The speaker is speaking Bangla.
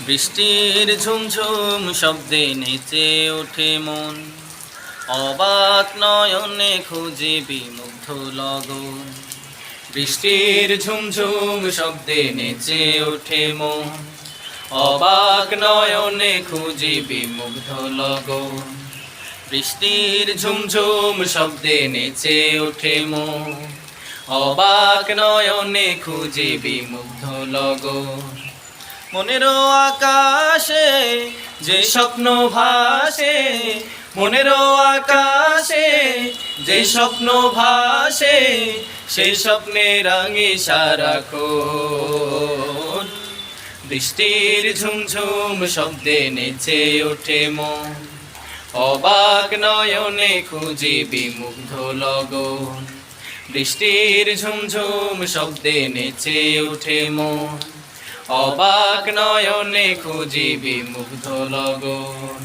বৃষ্টির ঝুমঝুম শব্দে নেচে ওঠে মন। অবাক নয়নে খুঁজে বিমুগ্ধ লগন। বৃষ্টির ঝুমঝুম শব্দে নেচে ওঠে মন। অবাক নয়নে খুঁজে বিমুগ্ধ লগন। বৃষ্টির ঝুমঝুম শব্দে নেচে ওঠে মন। অবাক নয়নে খুঁজে বিমুগ্ধ লগন। মনেরও আকাশে, যে স্বপ্ন ভাসে, মনেরও আকাশে, যে স্বপ্ন ভাসে, সেই স্বপ্নে রাঙে সারাক্ষণ বৃষ্টির ঝুমঝুম শব্দে নেচে ওঠে মন, অবাক নয়নে খুঁজি বিমুগ্ধ লগন। বৃষ্টির ঝুমঝুম শব্দে নেচে ওঠে মন অবাক নয়নে খুঁজিবি মুগ্ধ লগন।